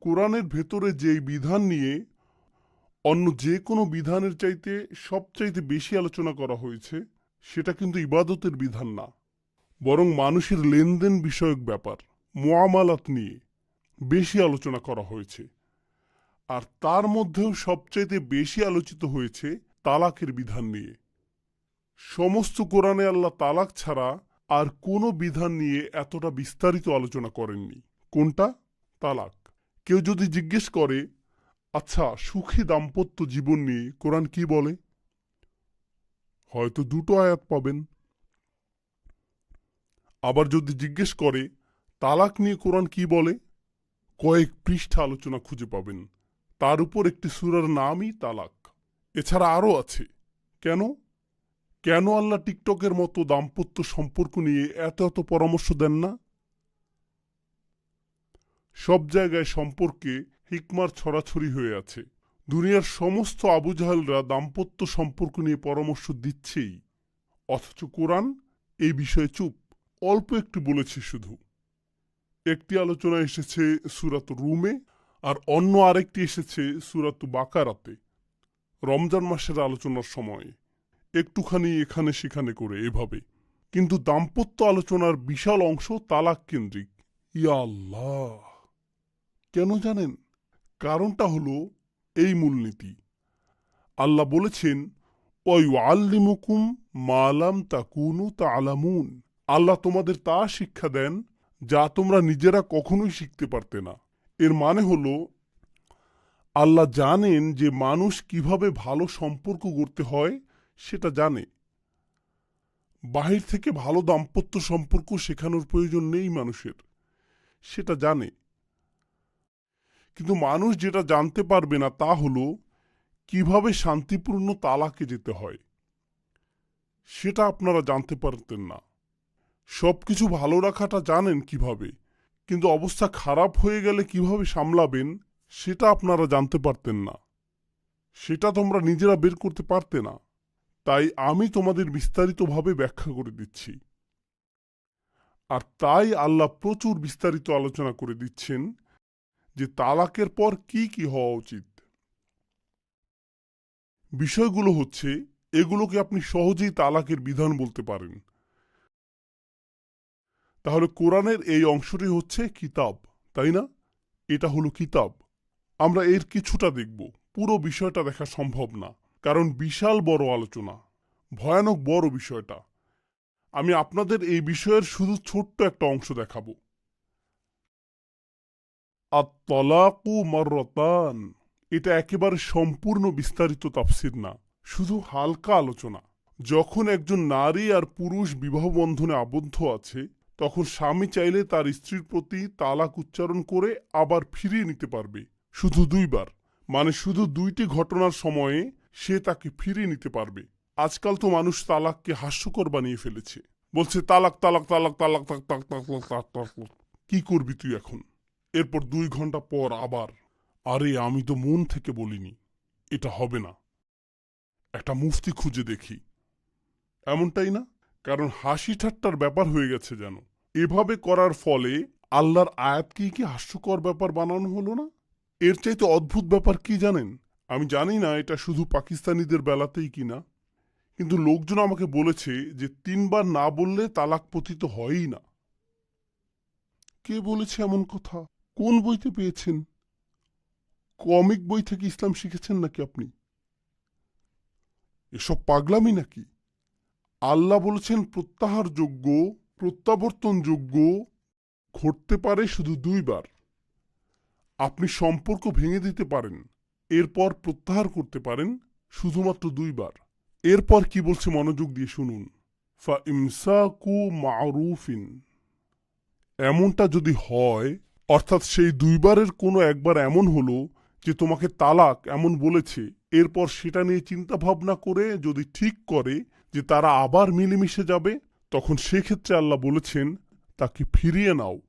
কোরআনের ভেতরে যেই বিধান নিয়ে অন্য যে কোনো বিধানের চাইতে সবচাইতে বেশি আলোচনা করা হয়েছে, সেটা কিন্তু ইবাদতের বিধান না। বরং মানুষের লেনদেন বিষয়ক ব্যাপার, মোয়ামালাত নিয়ে বেশি আলোচনা করা হয়েছে। আর তার মধ্যেও সবচাইতে বেশি আলোচিত হয়েছে তালাকের বিধান নিয়ে। সমস্ত কোরআনে আল্লাহ তালাক ছাড়া আর কোনো বিধান নিয়ে এতটা বিস্তারিত আলোচনা করেননি। কোনটা? তালাক। কেউ যদি জিজ্ঞেস করে আচ্ছা সুখী দাম্পত্য জীবন নিয়ে কোরআন কি বলে? হয়তো দুটো আয়াত পাবেন। আবার যদি জিজ্ঞেস করে, তালাক নিয়ে কোরআন কি বলে? কয়েক পৃষ্ঠা আলোচনা খুঁজে পাবেন। তার উপর একটি সুরার নামই তালাক। এছাড়া আরও আছে। কেন? কেন আল্লাহ টিকটকের মতো দাম্পত্য সম্পর্ক নিয়ে এত এত পরামর্শ দেন না? সব জায়গায় সম্পর্কে হিকমার ছড়াছড়ি হয়ে আছে। দুনিয়ার সমস্ত আবুজাহালরা দাম্পত্য সম্পর্ক নিয়ে পরামর্শ দিচ্ছেই। অথচ কোরআন এই বিষয়ে চুপ, অল্প একটু বলেছে শুধু। একটি আলোচনা এসেছে সুরাত রুমে, আর অন্য আরেকটি এসেছে সুরাত বাকারাতে, রমজান মাসের আলোচনার সময়। একটুখানি এখানে সেখানে করে এভাবে। কিন্তু দাম্পত্য আলোচনার বিশাল অংশ তালাক কেন্দ্রিক। ইয়া আল্লাহ কেন জানেন? কারণটা হলো এই মূলনীতি। আল্লাহ বলেছেন ওই আল্লিমুকুম মালাম তাকুনু তা আলামুন আল্লাহ তোমাদের তা শিক্ষা দেন, যা তোমরা নিজেরা কখনোই শিখতে পারতে না। এর মানে হলো, আল্লাহ জানেন যে মানুষ কীভাবে ভালো সম্পর্ক গড়তে হয়, সেটা জানে। বাহির থেকে ভালো দাম্পত্য সম্পর্ক শেখানোর প্রয়োজন নেই মানুষের, সেটা জানে। কিন্তু মানুষ যেটা জানতে পারবে না তা হলো কীভাবে শান্তিপূর্ণ তালাকে যেতে হয়। সেটা আপনারা জানতে পারতেন না। সবকিছু ভালো রাখাটা জানেন কীভাবে, কিন্তু অবস্থা খারাপ হয়ে গেলে কীভাবে সামলাবেন সেটা আপনারা জানতে পারতেন না। সেটা তোমরা নিজেরা বের করতে পারতে না। তাই আমি তোমাদের বিস্তারিতভাবে ব্যাখ্যা করে দিচ্ছি। আর তাই আল্লাহ প্রচুর বিস্তারিত আলোচনা করে দিচ্ছেন। যে তালাকের পর কি কি হওয়া উচিত? বিষয়গুলো হচ্ছে, এগুলোকে আপনি সহজেই তালাকের বিধান বলতে পারেন। তাহলে কোরআনের এই অংশটি হচ্ছে কিতাব, তাই না? এটা হলো কিতাব। আমরা এর কিছুটা দেখব। পুরো বিষয়টা দেখা সম্ভব না, কারণ বিশাল বড় আলোচনা। ভয়ানক বড় বিষয়টা। আমি আপনাদের এই বিষয়ের শুধু ছোট্ট একটা অংশ দেখাবো। আত্তলাকু মর্রতান এটা একেবারে সম্পূর্ণ বিস্তারিত তাফসির না শুধু হালকা আলোচনা যখন একজন নারী আর পুরুষ বিবাহ বন্ধনে আবদ্ধ আছে তখন স্বামী চাইলে তার স্ত্রীর প্রতি তালাক উচ্চারণ করে আবার ফিরিয়ে নিতে পারবে শুধু দুইবার মানে শুধু দুইটি ঘটনার সময়ে সে তাকে ফিরিয়ে নিতে পারবে আজকাল তো মানুষ তালাককে হাস্যকর বানিয়ে ফেলেছে বলছে তালাক তালাক তালাক তালাক তাক তাক তাক তাক। কি করবি তুই এখন এরপর দুই ঘণ্টা পর আবার। আরে, আমি তো মন থেকে বলিনি, এটা হবে না। একটা মুফতি খুঁজে দেখি। এমনটাই না? কারণ হাসি ঠাট্টার ব্যাপার হয়ে গেছে যেন। এভাবে করার ফলে আল্লাহর আয়াতকে কি হাস্যকর ব্যাপার বানানো হলো না? এর চাইতে অদ্ভুত ব্যাপার কি জানেন? আমি জানি না, এটা শুধু পাকিস্তানিদের বেলাতেই কিনা কিন্তু লোকজন আমাকে বলেছে যে তিনবার না বললে তালাক পতিত হয়ই না। কে বলেছে এমন কথা? কোন বইতে পেয়েছেন? কমিক বই থেকে ইসলাম শিখেছেন নাকি আপনি? এসব পাগলামি নাকি? আল্লাহ বলেছেন প্রত্যাহারযোগ্য প্রত্যাবর্তনযোগ্য ঘটতে পারে শুধু দুইবার। আপনি সম্পর্ক ভেঙে দিতে পারেন, এরপর প্রত্যাহার করতে পারেন শুধুমাত্র দুইবার। এরপর কি বলছে মনোযোগ দিয়ে শুনুন। ফা ইমসাকু মারুফিন। এমনটা যদি হয় অর্থাৎ সেই দুইবারের কোনো একবার এমন হলো যে তোমাকে তালাক এমন বলেছে। এরপর সেটা নিয়ে চিন্তা ভাবনা করে যদি ঠিক করে যে তারা আবার মিলেমিশে যাবে, তখন সেক্ষেত্রে আল্লাহ বলেছেন, তাকে ফিরিয়ে নাও।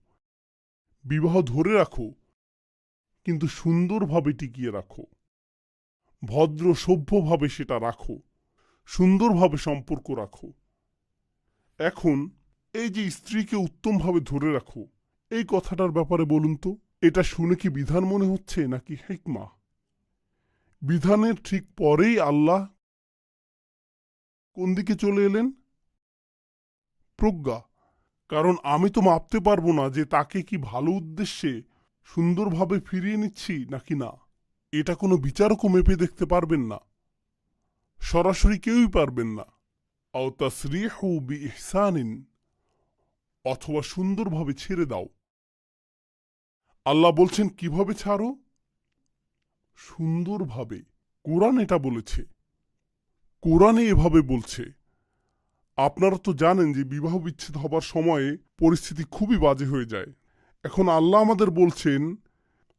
বিবাহ ধরে রাখো, কিন্তু সুন্দরভাবে টিকিয়ে রাখো। ভদ্র সভ্যভাবে সেটা রাখো, সুন্দরভাবে সম্পর্ক রাখো। এখন এই যে স্ত্রীকে উত্তমভাবে ধরে রাখো এই কথাটার ব্যাপারে বলুন তো, এটা শুনে কি বিধান মনে হচ্ছে নাকি হেকমা? বিধানের ঠিক পরেই আল্লাহ কোন দিকে চলে এলেন? প্রজ্ঞা, কারণ আমি তো মাপতে পারব না যে তাকে কি ভালো উদ্দেশ্যে সুন্দরভাবে ফিরিয়ে নিচ্ছি নাকি না। এটা কোনো বিচারকও মেপে দেখতে পারবেন না। সরাসরি কেউই পারবেন না। আও অথবা সুন্দরভাবে ছেড়ে দাও। আল্লাহ বলছেন, কীভাবে ছাড়ো? সুন্দরভাবে। কোরআন এটা বলেছে। কোরআনে এভাবে বলছে। আপনারা তো জানেন যে বিবাহ বিচ্ছেদ হবার সময়ে পরিস্থিতি খুবই বাজে হয়ে যায়। এখন আল্লাহ আমাদের বলছেন,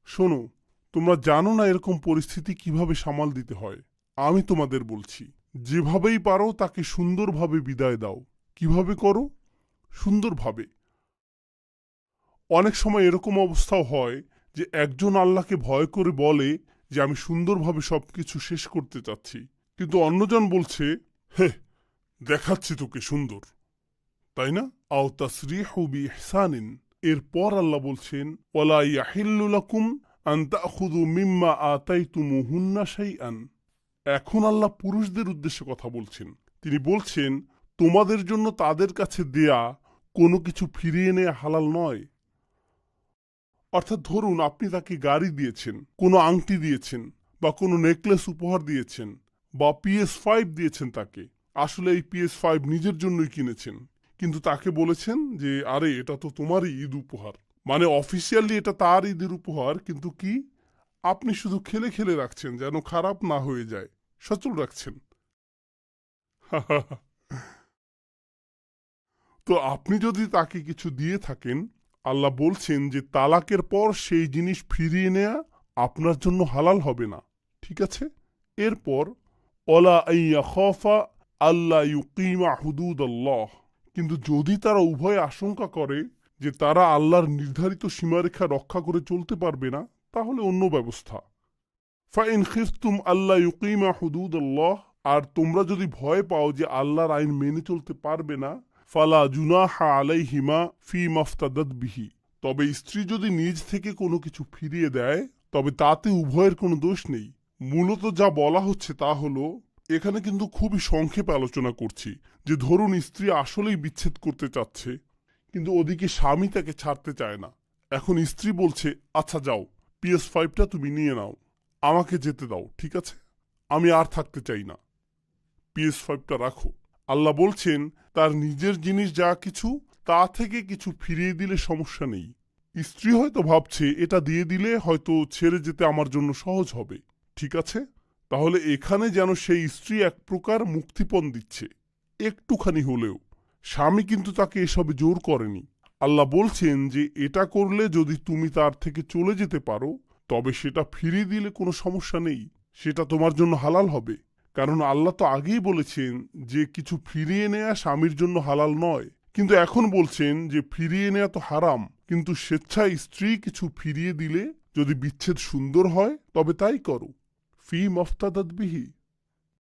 শোনো, তোমরা জানো না এরকম পরিস্থিতি কীভাবে সামাল দিতে হয়? আমি তোমাদের বলছি, যেভাবেই পারো তাকে সুন্দরভাবে বিদায় দাও। কীভাবে করো? সুন্দরভাবে। অনেক সময় এরকম অবস্থাও হয় যে একজন আল্লাহকে ভয় করে বলে যে, আমি সুন্দরভাবে সবকিছু শেষ করতে চাচ্ছি। কিন্তু অন্যজন বলছে, হে, দেখাচ্ছি তোকে সুন্দর। তাই না? আও তাসরিহু বি ইহসানিন এরপর আল্লাহ বলছেন, ওয়ালা ইয়াহিল্লু লাকুম আন তাখুযু মিম্মা আতাইতুমুহুন্না শাইআন। এখন আল্লাহ পুরুষদের উদ্দেশ্যে কথা বলছেন। তিনি বলছেন, তোমাদের জন্য তাদের কাছে দেয়া কোনো কিছু ফিরিয়ে নেয়া হালাল নয়। অর্থাৎ ধরুন আপনি তাকে গাড়ি দিয়েছেন, কোনো আংটি দিয়েছেন, বা কোনো নেকলেস উপহার দিয়েছেন, বা পিএস ফাইভ দিয়েছেন তাকে। আসলে এই পিএস ফাইভ নিজের জন্যই কিনেছেন, কিন্তু তাকে বলেছেন যে, আরে, এটা তো তোমারই ঈদ উপহার। মানে অফিসিয়ালি এটা তার ঈদের উপহার, কিন্তু কি? আপনি শুধু খেলে খেলে রাখছেন, যেন খারাপ না হয়ে যায়। সচল রাখছেন। তো আপনি যদি তাকে কিছু দিয়ে থাকেন আল্লাহ বলছেন যে তালাকের পর সেই জিনিস ফিরিয়ে নেয়া আপনার জন্য হালাল হবে না, ঠিক আছে? এরপর অলা আইয়া খফা আল্লাহ ইউকিমা হুদুদ আল্লাহ কিন্তু যদি তারা উভয় আশঙ্কা করে যে তারা আল্লাহর নির্ধারিত সীমারেখা রক্ষা করে চলতে পারবে না, তাহলে অন্য ব্যবস্থা। ফাইন খিস্তুম আল্লাহ ইউকিমা হুদুদ আল্লাহ আর তোমরা যদি ভয় পাও যে আল্লাহর আইন মেনে চলতে পারবে না ফালা জুনাহা আলাইহিমা ফি মাফতাদাত বিহি। তবে স্ত্রী যদি নিজ থেকে কোনো কিছু ফিরিয়ে দেয়, তবে তাতে উভয়ের কোনো দোষ নেই। মূলত যা বলা হচ্ছে তা হলো, এখানে কিন্তু খুবই সংক্ষেপে আলোচনা করছি, যে ধরুন স্ত্রী আসলেই বিচ্ছেদ করতে চাচ্ছে, কিন্তু ওদিকে স্বামী তাকে ছাড়তে চায় না। এখন স্ত্রী বলছে আচ্ছা যাও পিএস ফাইভটা তুমি নিয়ে নাও, আমাকে যেতে দাও, ঠিক আছে? আমি আর থাকতে চাই না। পিএস ফাইভটা রাখো। আল্লাহ বলছেন, তার নিজের জিনিস যা কিছু, তা থেকে কিছু ফিরিয়ে দিলে সমস্যা নেই। স্ত্রী হয়তো ভাবছে, এটা দিয়ে দিলে হয়তো ছেড়ে যেতে আমার জন্য সহজ হবে। ঠিক আছে? তাহলে এখানে যেন সেই স্ত্রী এক প্রকার মুক্তিপণ দিচ্ছে। একটুখানি হলেও। স্বামী কিন্তু তাকে এসবে জোর করেনি। আল্লাহ বলছেন যে, এটা করলে যদি তুমি তার থেকে চলে যেতে পারো, তবে সেটা ফিরিয়ে দিলে কোনো সমস্যা নেই। সেটা তোমার জন্য হালাল হবে। কারণ আল্লাহ তো আগেই বলেছেন যে কিছু ফিরিয়ে নেয়া স্বামীর জন্য হালাল নয়। কিন্তু এখন বলছেন যে ফিরিয়ে নেয়া তো হারাম, কিন্তু স্বেচ্ছায় স্ত্রী কিছু ফিরিয়ে দিলে যদি বিচ্ছেদ সুন্দর হয়, তবে তাই করো। ফি মফতাদাত বিহি।